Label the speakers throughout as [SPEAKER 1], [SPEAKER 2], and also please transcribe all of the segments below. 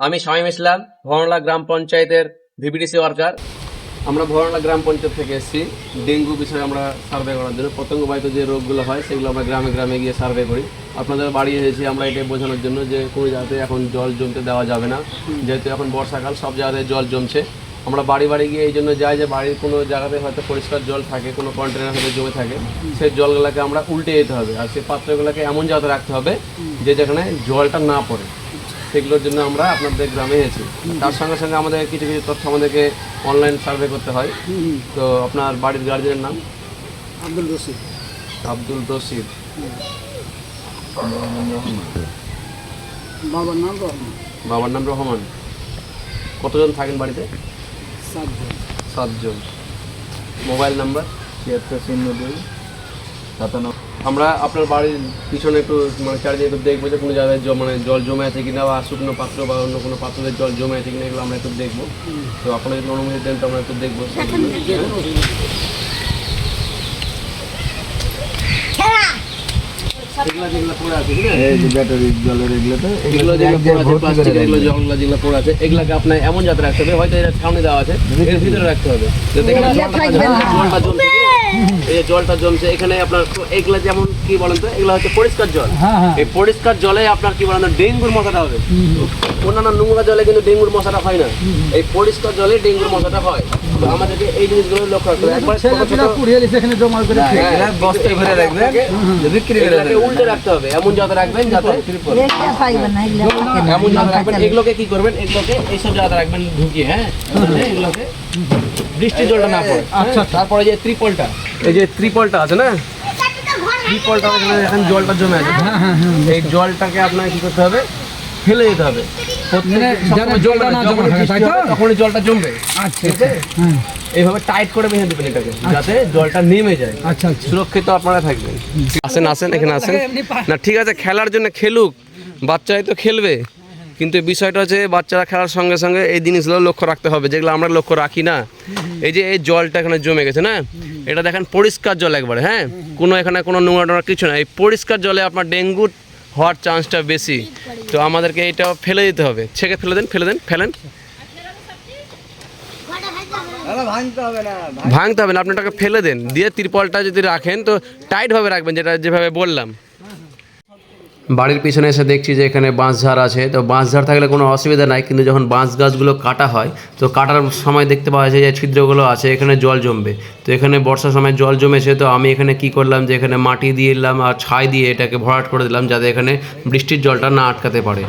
[SPEAKER 1] আমি শামীম ইসলাম ভরলা গ্রাম পঞ্চায়েতের VBDC worker. আমরা ভরলা গ্রাম পঞ্চায়েত থেকে এসেছি। ডেঙ্গু বিষয়ে আমরা সার্ভে করার জন্য। পতঙ্গবাহিত যে রোগগুলো হয়, সেগুলো আমরা গ্রামে গ্রামে গিয়ে সার্ভে করি। আপনাদের বাড়ি এসেছি আমরা এটা বোঝানোর জন্য যে কোনো জায়গাতে এখন জল জমতে দেওয়া যাবে না। যেহেতু এখন বর্ষাকাল, সব জায়গাতে জল জমছে। আমরা বাড়ি বাড়ি গিয়ে এই জন্য যাই যে বাড়ির কোনো জায়গাতে হয়তো পরিষ্কার জল থাকে, কোনো কন্টেনার হয়তো জমে থাকে। সেই জলগুলোকে আমরা উল্টে যেতে হবে। আর সেই পাত্রগুলোকে এমন জায়গাতে রাখতে হবে যে যেখানে জলটা না পড়ে। সেগুলোর জন্য আমরা আপনাদের গ্রামে এসেছি তার সঙ্গে সঙ্গে আমাদের কিছু কিছু তথ্য আমাদেরকে অনলাইন সার্ভে করতে হয়। তো আপনার বাড়ির গার্জেনের নাম?
[SPEAKER 2] আব্দুল রশিদ।
[SPEAKER 1] আব্দুল রশিদ।
[SPEAKER 2] বাবার নাম রহমান।
[SPEAKER 1] বাবার নাম রহমান। কতজন থাকেন বাড়িতে?
[SPEAKER 2] সাতজন।
[SPEAKER 1] সাতজন। Mobile number?
[SPEAKER 3] ছিয়াত্তর শূন্য দুই সাতানব্বই
[SPEAKER 1] আমরা আপনার বাড়ির পিছনে একটু মানে চারিদিকে একটু দেখব যে কোনো জায়গায় মানে জল জমে আছে কিনা বা শুকনো পাত্র বা অন্য কোনো পাত্রে জল জমে আছে কিনা এগুলো আমরা একটু দেখব। তো আপনারা যদি অনুমতি দেন তো আমরা একটু দেখব। যেগুলো আছে ঠিক আছে?
[SPEAKER 3] এই যে ব্যাটারি জলের এগুলো তো
[SPEAKER 1] এগুলো যেগুলো পড়ে আছে প্লাস্টিকের এগুলো জলগুলো যেগুলো পড়ে আছে এগুলাকে আপনার এমন যাতে রাখতে হবে হয়তো এটা ছাউনি দেওয়া আছে এর ভিতরে রাখতে হবে। যাতে জলটা? এই যে জলটা জমছে এখানে আপনার এগুলা যেমন কি বলেন তো এগুলো হচ্ছে পরিষ্কার জল।
[SPEAKER 2] হ্যাঁ হ্যাঁ।
[SPEAKER 1] এই পরিষ্কার জলে আপনার কি বলেন ডেঙ্গুর মশাটা হবে। অন্যান্য নোংরা জলে কিন্তু ডেঙ্গুর মশাটা হয় না। এই পরিষ্কার জলে ডেঙ্গুর মশাটা হয়। তো আমাদেরকে এই জিনিসগুলো লক্ষ্য রাখতে হবে। একবার ছোট ছোট
[SPEAKER 2] পুড়িয়ে দিচ্ছে এখানে জমা করে
[SPEAKER 1] হ্যাঁ,
[SPEAKER 3] বস্তায় ভরে রাখবেন বিক্রি করে
[SPEAKER 1] উল্টে রাখতে হবে এমন যাতে রাখবেন যাতে এমন রাখবেন এগুলোকে কি করবেন এগুলোকে এইসব রাখবেন ঢুকিয়ে হ্যাঁ? এগুলোকে বৃষ্টির জলটা না পড়ে আচ্ছা তারপরে যে ত্রিপলটা এই যে ত্রিপলটা আছে না? ত্রিপলটা এখানে এখন জলটা জমে আছে। এই জলটাকে আপনাকে কি করতে হবে? ফেলে দিতে হবে।
[SPEAKER 2] মানে জলটা না জমা থাকে, তাই তো?
[SPEAKER 1] তখনই জলটা জমবে।
[SPEAKER 2] আচ্ছা
[SPEAKER 1] ঠিক আছে?
[SPEAKER 2] হ্যাঁ।
[SPEAKER 1] এইভাবে টাইট করে বেঁধে দেবেন এটাকে যাতে জলটা নেমে যায়।
[SPEAKER 2] আচ্ছা আচ্ছা।
[SPEAKER 1] সুরক্ষিত আপনারা থাকবেন। আসেন আসেন এখানে আসেন। না ঠিক আছে খেলার জন্য খেলুক। বাচ্চারাই তো খেলবে। কিন্তু বিষয়টা হচ্ছে বাচ্চারা খেলার সঙ্গে সঙ্গে এই জিনিসগুলো লক্ষ্য রাখতে হবে যেগুলো আমরা লক্ষ্য রাখি না। এই যে এই জলটা এখানে জমে গেছে না? এটা দেখেন পরিষ্কার জল একবারে হ্যাঁ? কোনো এখানে কোনো নোংরা টোংরা কিছু না। এই পরিষ্কার জলে আপনার ডেঙ্গু হওয়ার চান্সটা বেশি। তো আমাদেরকে এটা ফেলে দিতে হবে। ছেঁকে ফেলে দেন ফেলে দেন, ফেলেন।
[SPEAKER 3] ভাঙতে হবে না
[SPEAKER 1] আপনি ওটাকে ফেলে দেন। দিয়ে তিরপলটা যদি রাখেন, তো টাইটভাবে রাখবেন, যেটা যেভাবে বললাম। বাড়ির পিছনে এসে দেখছি যে এখানে বাঁশঝাড় আছে। তো বাঁশঝাড় থাকলে কোনো অসুবিধা নাই, কিন্তু যখন বাঁশ গাছগুলো কাটা হয়, তো কাটার সময় দেখতে পাওয়া যায় যে ছিদ্রগুলো আছে, এখানে জল জমবে। তো এখানে বর্ষার সময় জল জমেছে, তো আমি এখানে কি করলাম যে এখানে মাটি দিয়ে দিলাম আর ছাই দিয়ে এটাকে ভরাট করে দিলাম যাতে এখানে বৃষ্টির জলটা না আটকাতে পারে।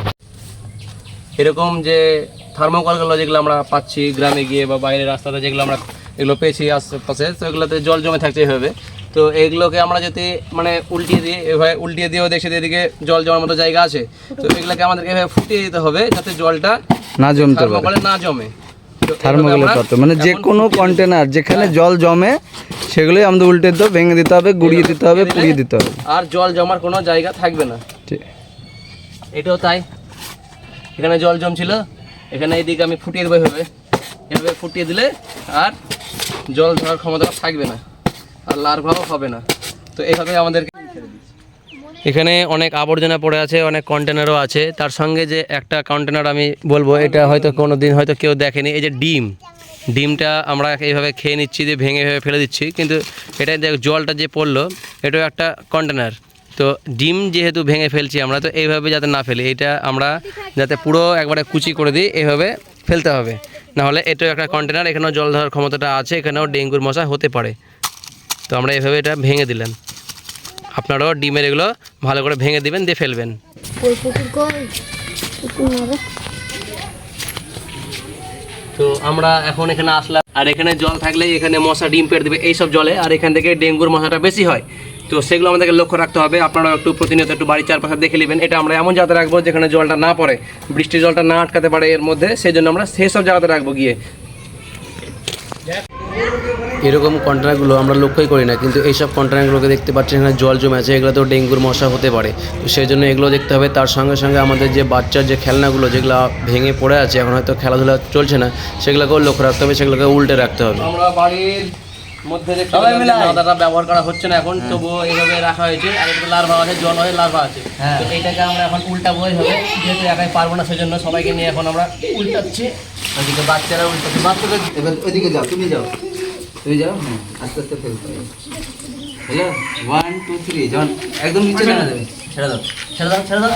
[SPEAKER 1] এরকম যে থার্মোকলগুলো যেগুলো আমরা পাচ্ছি গ্রামে গিয়ে বা বাইরের রাস্তাতে যেগুলো আমরা এগুলো পেয়েছি আশেপাশে, তো এগুলোতে জল জমে থাকতে হবে তো এগুলোকে আমরা যদি মানে উল্টিয়ে দিই এভাবে উল্টিয়ে দিয়েও দেখছি এদিকে জল জমার মতো জায়গা আছে। তো এগুলোকে আমাদেরকে এভাবে ফুটিয়ে দিতে হবে যাতে জলটা
[SPEAKER 3] না জমতে পারে।
[SPEAKER 1] না জমে। তো
[SPEAKER 3] থার্মোকলের পাত্র মানে যে কোনো কন্টেনার যেখানে জল জমে সেগুলোই আমাদের উল্টে দিতে হবে ভেঙে দিতে হবে গুড়িয়ে দিতে হবে পুড়িয়ে দিতে হবে।
[SPEAKER 1] আর জল জমার কোনো জায়গা থাকবে না।
[SPEAKER 3] ঠিক।
[SPEAKER 1] এটাও তাই। এখানে জল জমছিল এখানে এইদিকে আমি ফুটিয়ে দেবো এভাবে। এভাবে ফুটিয়ে দিলে আর জল ধরার ক্ষমতা থাকবে না। আর লার্ভাও হবে না। তো এইভাবে আমাদেরকে এখানে অনেক আবর্জনা পড়ে আছে, অনেক কন্টেনারও আছে। তার সঙ্গে যে একটা কন্টেনার আমি বলব, এটা হয়তো কোনো দিন হয়তো কেউ দেখেনি, এই যে ডিম। ডিমটা আমরা এইভাবে খেয়ে নিচ্ছি যে ভেঙে ভেঙে ফেলে দিচ্ছি। কিন্তু এটা দেখ, জলটা যে পড়ল, এটাও একটা কন্টেনার তো ডিম যেহেতু ভেঙে ফেলছি আমরা, তো এইভাবে যাতে না ফেলি এটা আমরা যাতে পুরো একবারে কুচি করে দিই, এইভাবে ফেলতে হবে। নাহলে এটাও একটা কন্টেনার এখানেও জল ধরার ক্ষমতাটা আছে, এখানেও ডেঙ্গুর মশা হতে পারে। তো আমরা এভাবে এটা ভেঙে দিলাম। আপনারাও ডিমের এগুলো ভালো করে ভেঙে দিবেন দিয়ে ফেলবেন। তো আমরা এখন এখানে আসলাম আর এখানে জল থাকলে এখানে মশা ডিম পেড়ে দেবে এইসব জলে আর এখান থেকে ডেঙ্গুর মশাটা বেশি হয়। তো সেগুলো আমাদেরকে লক্ষ্য রাখতে হবে আপনারা একটু প্রতিনিয়ত একটু বাড়ির চারপাশে দেখে নেবেন। এটা আমরা এমন জায়গাতে রাখব যেখানে জলটা না পড়ে বৃষ্টির জলটা না আটকাতে পারে এর মধ্যে সেই জন্য আমরা সেই সব জায়গাতে রাখব গিয়ে। এরকম কন্টেনারগুলো আমরা লক্ষ্যই করি না কিন্তু এইসব কন্টেনারগুলোকে দেখতে পাচ্ছি এখানে জল জমে আছে এগুলো তো ডেঙ্গুর মশা হতে পারে। তো সেই জন্য এগুলো দেখতে হবে তার সঙ্গে সঙ্গে আমাদের যে বাচ্চার যে খেলনাগুলো যেগুলো ভেঙে পড়ে আছে এখন হয়তো খেলাধুলা চলছে না সেগুলোকেও লক্ষ্য রাখতে হবে সেগুলোকে উল্টে রাখতে হবে। আমরা বাড়ির মধ্যে দেখতে। নাদাটা ব্যবহার করা হচ্ছে না এখন তবুও এইভাবে রাখা হয়েছে আর এটা লার্ভা আছে জল হয় লার্ভা আছে।
[SPEAKER 3] হ্যাঁ।
[SPEAKER 1] তো এইটাকে আমরা এখন উল্টাবো এইভাবে যেহেতু একাই পারব না সেজন্য সবাইকে নিয়ে এখন আমরা উল্টাচ্ছি। ওদিকে বাচ্চারা উল্টাচ্ছে। বাচ্চাদের
[SPEAKER 3] এবার ওইদিকে যাও তুমি যাও। তুমি যাও হ্যাঁ আস্তে আস্তে ফেলতে হবে হ্যালো ওয়ান টু থ্রি যখন একদম নিচে না দেবে। ছেড়ে দাও
[SPEAKER 1] ছেড়ে দাও ছেড়ে দাও।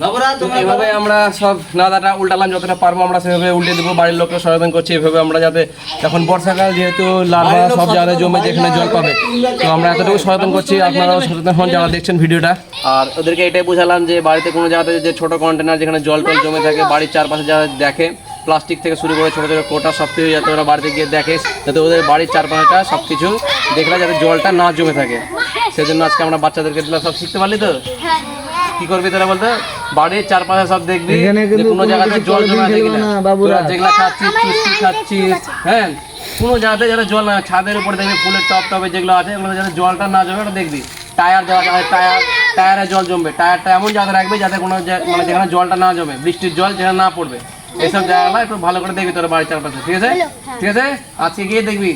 [SPEAKER 3] বাবুরা
[SPEAKER 1] এইভাবে আমরা সব নাদাটা উল্টালাম যতটা পারব আমরা সেভাবে উল্টে দেবো বাড়ির লোককে সচেতন করছি এভাবে আমরা যাতে এখন বর্ষাকাল যেহেতু লার্ভা সব জায়গায় জমে যেখানে জল পাবে। তো আমরা এতটুকু সচেতন করছি আপনারাও সচেতন হন যারা দেখছেন ভিডিওটা। আর ওদেরকে এটাই বোঝালাম যে বাড়িতে কোনো জায়গাতে যে ছোট কন্টেনার যেখানে জল টল জমে থাকে বাড়ির চারপাশে যারা দেখে প্লাস্টিক থেকে শুরু করে ছোটো ছোটো কোটা সব কিছু যাতে ওরা বাড়িতে গিয়ে দেখে যাতে ওদের বাড়ির চারপাশটা সব কিছু দেখলে যাতে জলটা না জমে থাকে। সেজন্য আজকে আমরা বাচ্চাদেরকে দিলাম সব শিখতে পারলি তো? কি করবি তোরা বলতো? বাড়ির চারপাশে সব দেখবি কোনো জায়গাতে জল জমা আছে
[SPEAKER 3] না,
[SPEAKER 1] যেগুলা খাচ্ছিস চুস্তি খাচ্ছিস হ্যাঁ? কোনো জায়গাতে যারা জল না ছাদের উপরে দেখবি ফুলের টপ টপে যেগুলো আছে এগুলো যাতে জলটা না জমে ওটা দেখবি। টায়ার দেওয়া আছে টায়ার টায়ারে জল জমবে। টায়ারটা এমন জায়গায় রাখবে যাতে কোনো মানে যেখানে জলটা না জমে বৃষ্টির জল যেখানে না পড়বে। এইসব জায়গাগুলো একটু ভালো করে দেখবি তোর বাড়ির চারপাশে ঠিক আছে? ঠিক আছে? আজকে গিয়ে দেখবি।